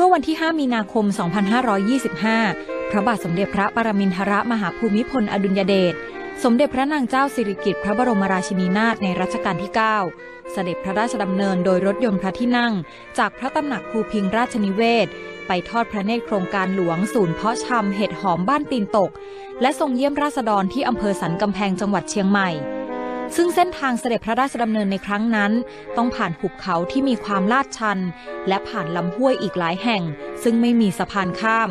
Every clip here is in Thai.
เมื่อวันที่ 5 มีนาคม 2525 พระบาทสมเด็จพระปรมินทรมหาภูมิพลอดุลยเดช สมเด็จพระนางเจ้าสิริกิติ์พระบรมราชินีนาถในรัชกาลที่ 9 เสด็จพระราชดำเนินโดยรถยนต์พระที่นั่ง จากพระตำหนักภูพิงราชนิเวศ ไปทอดพระเนตรโครงการหลวงศูนย์เพาะชำเห็ดหอมบ้านตีนตก และทรงเยี่ยมราษฎรที่อำเภอสันกำแพงจังหวัดเชียงใหม่ ซึ่งเส้นทางเสด็จพระราชดำเนินในครั้งนั้น ต้องผ่านหุบเขาที่มีความลาดชัน และผ่านลำห้วยอีกหลายแห่ง ซึ่งไม่มีสะพานข้าม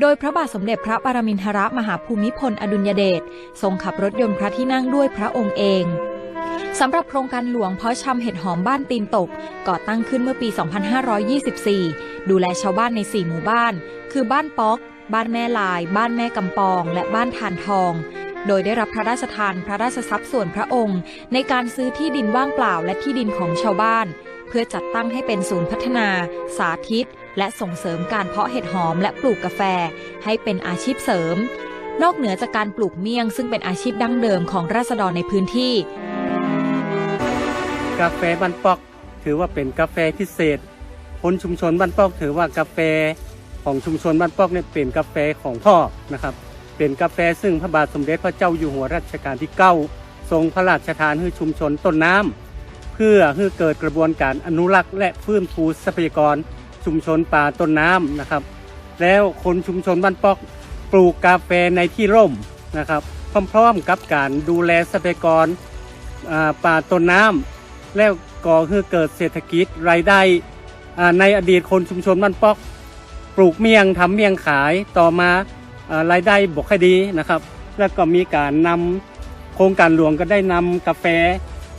โดยพระบาทสมเด็จพระปรมินทรมหาภูมิพลอดุลยเดชทรงขับรถยนต์พระที่นั่งด้วยพระองค์เองสำหรับโครงการหลวงเพาะชำเห็ดหอมบ้านตีนตก ก่อตั้งขึ้นเมื่อปี 2524 ดูแลชาวบ้านใน 4 หมู่บ้าน คือบ้านป๊อก บ้านแม่ลาย บ้านแม่กำปอง และบ้านทานทอง โดยได้รับพระราชทานพระราชทรัพย์ส่วนพระองค์ ในการซื้อที่ดินว่างเปล่าและที่ดินของชาวบ้าน เพื่อจัดตั้งให้เป็นศูนย์พัฒนา สาธิต และส่งเสริมการเพาะเห็ดหอมและปลูกกาแฟ ให้เป็นอาชีพเสริม นอกเหนือจากการปลูกเมี่ยง ซึ่งเป็นอาชีพดั้งเดิมของราษฎรในพื้นที่ กาแฟบ้านปอก ถือว่าเป็นกาแฟพิเศษคนชุมชนบ้านปอกถือว่ากาแฟของชุมชนบ้านปอกเนี่ยเป็นกาแฟของพ่อนะครับ เป็นกาแฟซึ่งพระบาทสมเด็จพระเจ้าอยู่หัวรัชกาลที่เก้าทรงพระราชทานให้ชุมชนต้นน้ำเพื่อให้เกิดกระบวนการอนุรักษ์ และฟื้นฟูทรัพยากรชุมชนป่าต้นน้ำนะครับ แล้วคนชุมชนบ้านปอกปลูกกาแฟในที่ร่มนะครับพร้อมๆกับการดูแลทรัพยากรป่าต้นน้ำแล้วก่อให้เกิดเศรษฐกิจรายได้ในอดีตคนชุมชนบ้านปอก ปลูกเมียงทำเมียงขายต่อมา รายได้บกคดีนะครับ แล้วก็มีการนำโครงการหลวงก็ได้นำกาแฟ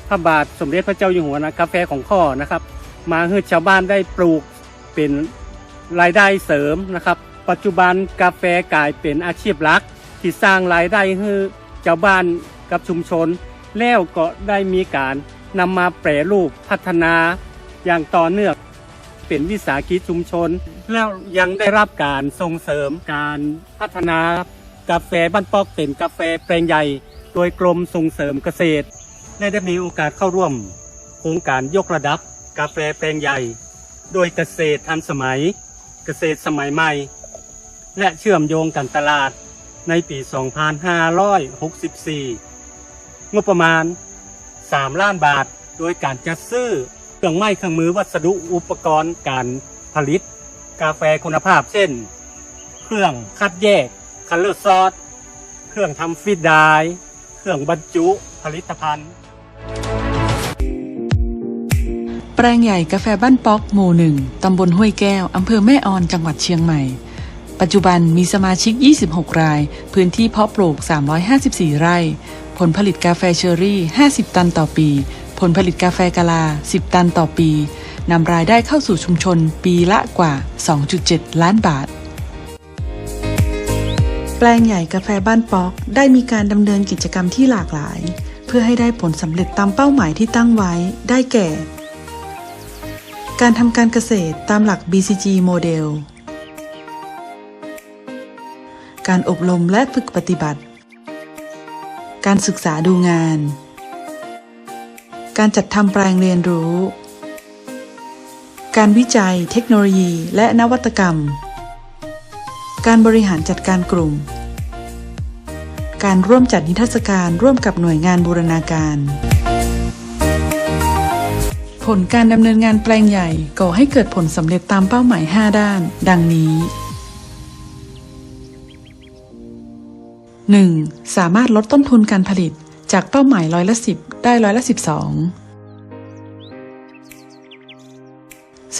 พระบาทสมเด็จพระเจ้าอยู่หัวนะกาแฟของข้อนะครับ มาให้ชาวบ้านได้ปลูกเป็นรายได้เสริมนะครับ ปัจจุบันกาแฟกลายเป็นอาชีพหลัก ที่สร้างรายได้ให้ชาวบ้านกับชุมชน แล้วก็ได้มีการนำมาแปรรูปพัฒนาอย่างต่อเนื่อง เป็นวิสาหกิจชุมชน แล้วยังได้รับการส่งเสริมการพัฒนากาแฟบ้านปอกเป็นกาแฟแปลงใหญ่ โดยกรมส่งเสริมเกษตรและได้มีโอกาสเข้าร่วม โครงการยกระดับกาแฟแปลงใหญ่ โดยเกษตรทันสมัย เกษตรสมัยใหม่ และเชื่อมโยงกันตลาดในปี 2564 งบประมาณ 3 ล้านบาท โดยการจัดซื้อ เครื่องไม้เครื่องมือวัสดุอุปกรณ์การผลิต กาแฟคุณภาพเช่น เครื่องคัดแยกคัลเลอร์ซอสเครื่องทำฟีดไดเครื่องบรรจุผลิตภัณฑ์ แปลงใหญ่กาแฟบ้านป๊อกหมู่หนึ่งตำบลห้วยแก้ว อำเภอแม่ออนจังหวัดเชียงใหม่ ปัจจุบันมีสมาชิก 26 ราย พื้นที่เพาะปลูก 354 ไร่ ผลผลิตกาแฟเชอรี่ 50 ตันต่อปี ผลผลิตกาแฟกะลา 10 ตันต่อปีนำรายได้เข้าสู่ชุมชนปีละกว่า 2.7 ล้านบาท แปลงใหญ่กาแฟบ้านป๊อก ได้มีการดำเนินกิจกรรมที่หลากหลาย เพื่อให้ได้ผลสำเร็จตามเป้าหมายที่ตั้งไว้ได้แก่ การทำการเกษตรตามหลัก BCG โมเดล การอบรมและฝึกปฏิบัติ การศึกษาดูงาน การจัดทำแปลงเรียนรู้ การวิจัย เทคโนโลยี และนวัตกรรม การบริหารจัดการกลุ่ม การร่วมจัดนิทรรศการร่วมกับหน่วยงานบูรณาการ ผลการดำเนินงานแปลงใหญ่ก่อให้เกิดผลสำเร็จตามเป้าหมาย 5 ด้าน ดังนี้ 1. สามารถลดต้นทุนการผลิต จากเป้าหมายร้อยละ10ได้ร้อยละ12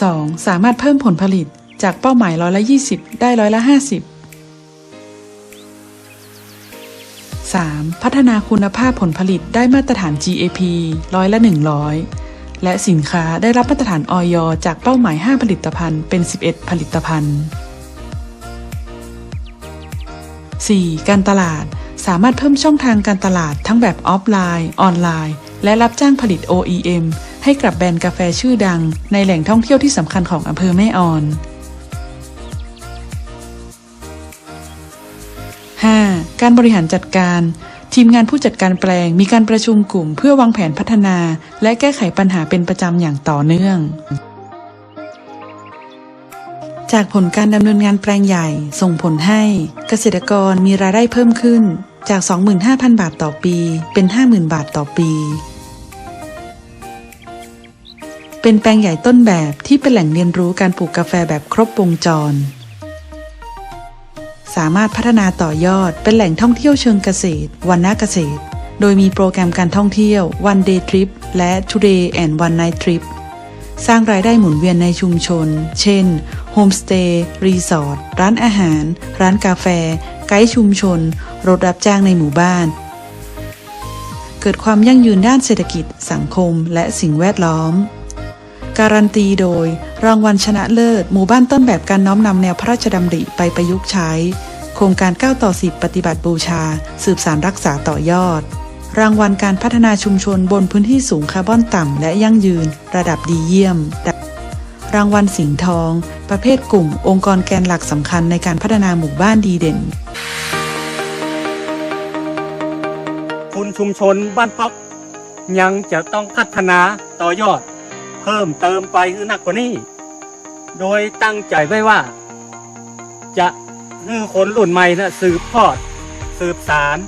2. สามารถเพิ่มผลผลิตจากเป้าหมายร้อยละ20ได้ร้อยละ50 3. พัฒนาคุณภาพผลผลิตได้มาตรฐาน GAP ร้อยละ100และสินค้าได้รับมาตรฐานออยจากเป้าหมาย 5 ผลิตภัณฑ์เป็น 11 ผลิตภัณฑ์ 4. การตลาด สามารถเพิ่มช่องทางการตลาดทั้งแบบออฟไลน์ ออนไลน์ และรับจ้างผลิต OEM ให้กับแบรนด์กาแฟชื่อดัง ในแหล่งท่องเที่ยวที่สำคัญของอำเภอแม่ออน 5. การบริหารจัดการ ทีมงานผู้จัดการแปลงมีการประชุมกลุ่ม เพื่อวางแผนพัฒนา และแก้ไขปัญหาเป็นประจำอย่างต่อเนื่อง จากผลการดำเนินงานแปลงใหญ่ ส่งผลให้เกษตรกรมีรายได้เพิ่มขึ้นจาก 25,000 บาทต่อปี เป็น 50,000 บาทต่อปี เป็นแปลงใหญ่ต้นแบบที่เป็นแหล่งเรียนรู้การปลูกกาแฟแบบครบวงจร สามารถพัฒนาต่อยอดเป็นแหล่งท่องเที่ยวเชิงเกษตรวันนาเกษตร โดยมีโปรแกรมการท่องเที่ยว One Day Trip และ Today and One Night Trip สร้างรายได้หมุนเวียนในชุมชน เช่น โฮมสเตย์ รีสอร์ท ร้านอาหาร ร้านกาแฟ ไกด์ชุมชน รถรับจ้างในหมู่บ้าน เกิดความยั่งยืนด้านเศรษฐกิจ สังคม และสิ่งแวดล้อม การันตีโดย รางวัลชนะเลิศ หมู่บ้านต้นแบบการน้อมนำแนวพระราชดำริไปประยุกต์ใช้ โครงการ 9 ต่อ 10 ปฏิบัติบูชา สืบสารรักษาต่อยอด รางวัลการพัฒนาชุมชนบนพื้นที่สูงคาร์บอนต่ำและยั่งยืน ระดับดีเยี่ยม รางวัลสิงห์ทอง ประเภทกลุ่ม องค์กรแกนหลักสำคัญในการพัฒนาหมู่บ้านดีเด่น คุณชุมชนบ้านป๊อกยังจะต้องพัฒนาต่อยอด เพิ่มเติมไปคือหนักกว่านี้ โดยตั้งใจไว้ว่า จะให้คนรุ่นใหม่นะสืบทอด สืบสาร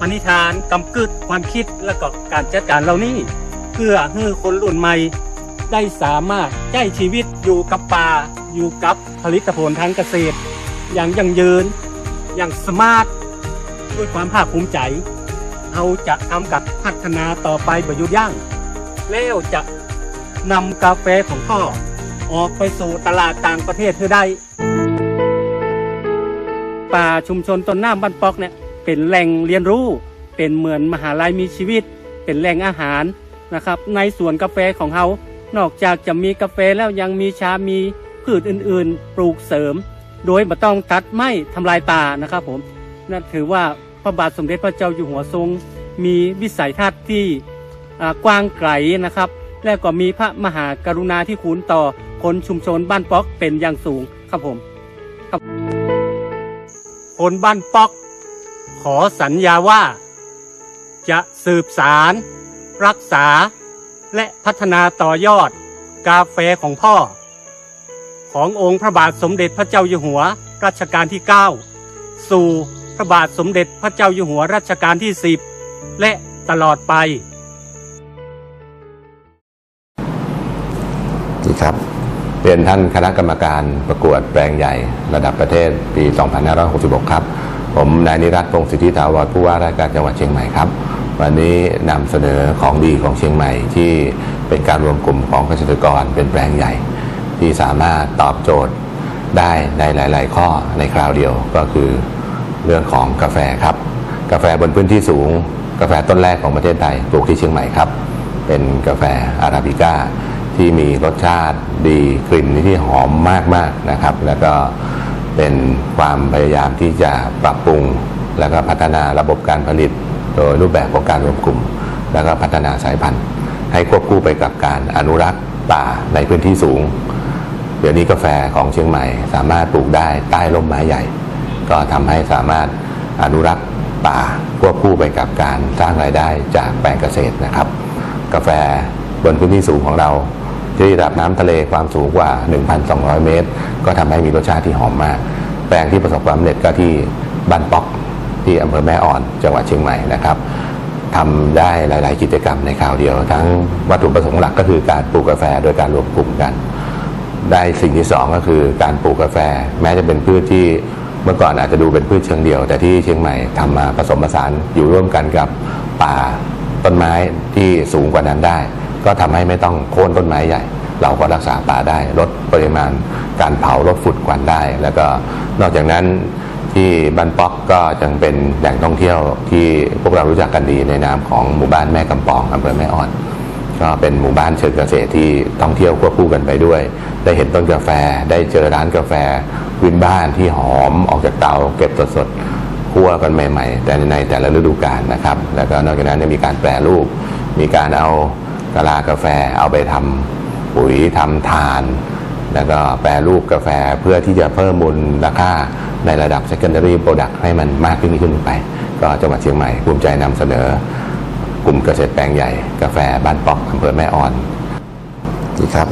ปณิธานกำกึดความคิดและก็การจัดการเหล่านี้ เพื่อให้คนรุ่นใหม่ ได้สามารถใช้ชีวิตอยู่กับป่าอยู่กับผลิตผลทางเกษตร อย่างยั่งยืน อย่างสมาร์ทด้วยความภาคภูมิใจเราจะทำกับพัฒนาต่อไปประยุทธ์ย่าง แล้วจะนำกาแฟของพ่อออกไปสู่ตลาดต่างประเทศเพื่อได้ ป่าชุมชนต้นน้ำบ้านปอกเนี่ย เป็นแหล่งเรียนรู้ เป็นเหมือนมหาลัยมีชีวิต เป็นแหล่งอาหารนะครับ ในสวนกาแฟของเขา นอกจากจะมีกาแฟแล้วยังมีชา มีพืชอื่นๆ ปลูกเสริม โดยไม่ต้องตัดไม้ทำลายป่านะครับผม นั่นถือว่าพระบาทสมเด็จพระเจ้าอยู่หัวทรง มีวิสัยทัศน์ที่กว้างไกลนะครับ และก็มีพระมหากรุณาธิคุณต่อคนชุมชนบ้านป๊อกเป็นอย่างสูงครับผมครับคนบ้านป๊อก อสัญญาว่า จะสืบสาร รักษา และพัฒนาต่อยอด กาแฟของพ่อ ขององค์พระบาทสมเด็จพระเจ้าอยู่หัวรัชกาลที่ 9 สู่พระบาทสมเด็จพระเจ้าอยู่หัวรัชกาลที่ 10 และตลอดไปนี่ครับเรียนท่านคณะกรรมการประกวดแปลงใหญ่ระดับประเทศปี 2566 ครับ ผมนายนิรัตน์พงศิทธิถาวรผู้ว่าราชการจังหวัดเชียงใหม่ครับ วันนี้นำเสนอของดีของเชียงใหม่ที่เป็นการรวมกลุ่มของเกษตรกรเป็นแปลงใหญ่ ที่สามารถตอบโจทย์ได้ในหลาย ๆ ข้อในคราวเดียวก็คือเรื่องของกาแฟครับ กาแฟบนพื้นที่สูง กาแฟต้นแรกของประเทศไทยปลูกที่เชียงใหม่ครับ เป็นกาแฟอาราบิก้าที่มีรสชาติดีกลิ่นที่หอมมาก ๆ นะครับ แล้วก็ เป็นความพยายามที่จะปรับปรุง แล้วก็พัฒนาระบบการผลิต โดยรูปแบบของการรวมกลุ่ม แล้วก็พัฒนาสายพันธุ์ ให้ควบคู่ไปกับการอนุรักษ์ป่าในพื้นที่สูง เดี๋ยวนี้กาแฟของเชียงใหม่ สามารถปลูกได้ใต้ร่มไม้ใหญ่ ก็ทำให้สามารถอนุรักษ์ป่าควบคู่ไปกับการสร้างรายได้จากแปลงเกษตรนะครับ กาแฟบนพื้นที่สูงของเรา ที่ระดับน้ำทะเลความสูงกว่า 1,200 เมตร ก็ทำให้มีรสชาติที่หอมมาก แปลงที่ประสบความสำเร็จก็ที่บ้านป๊อกที่อำเภอแม่อ่อนจังหวัดเชียงใหม่นะครับทำได้หลาย ๆ กิจกรรมในคราวเดียว ทั้งวัตถุประสงค์หลักก็คือการปลูกกาแฟโดยการรวมกลุ่มกัน ได้สิ่งที่สองก็คือการปลูกกาแฟ แม้จะเป็นพืชที่เมื่อก่อนอาจจะดูเป็นพืชเชิงเดียว แต่ที่เชียงใหม่ทำมาผสมผสานอยู่ร่วมกันกับป่าต้นไม้ที่สูงกว่านั้นได้ ก็ทำให้ไม่ต้องโค่นต้นไม้ใหญ่ เราก็รักษาป่าได้ลดปริมาณการเผาลดฝุ่นควันได้ แล้วก็นอกจากนั้นที่บ้านป๊อกก็ยังเป็นแหล่งท่องเที่ยวที่พวกเรารู้จักกันดีในนามของหมู่บ้านแม่กำปองอำเภอแม่อ่อน ก็เป็นหมู่บ้านเชิงเกษตรที่ท่องเที่ยวควบคู่กันไปด้วย ได้เห็นต้นกาแฟได้เจอร้านกาแฟพื้นบ้านที่หอมออกจากเตาเก็บสดๆคั่วกันใหม่ ๆ แต่ในแต่ละฤดูกาลนะครับ แล้วก็นอกจากนั้นยังมีการแปรรูป มีการเอา กะลากาแฟเอาไปทำปุ๋ยทำทาน แล้วก็แปรรูปกาแฟเพื่อที่จะเพิ่มมูลค่าในระดับ secondary product ให้มันมากขึ้นขึ้นไป ก็จังหวัดเชียงใหม่ภูมิใจนำเสนอกลุ่มเกษตรแปลงใหญ่ กาแฟบ้านปอกอำเภอแม่อ่อนนี่ครับ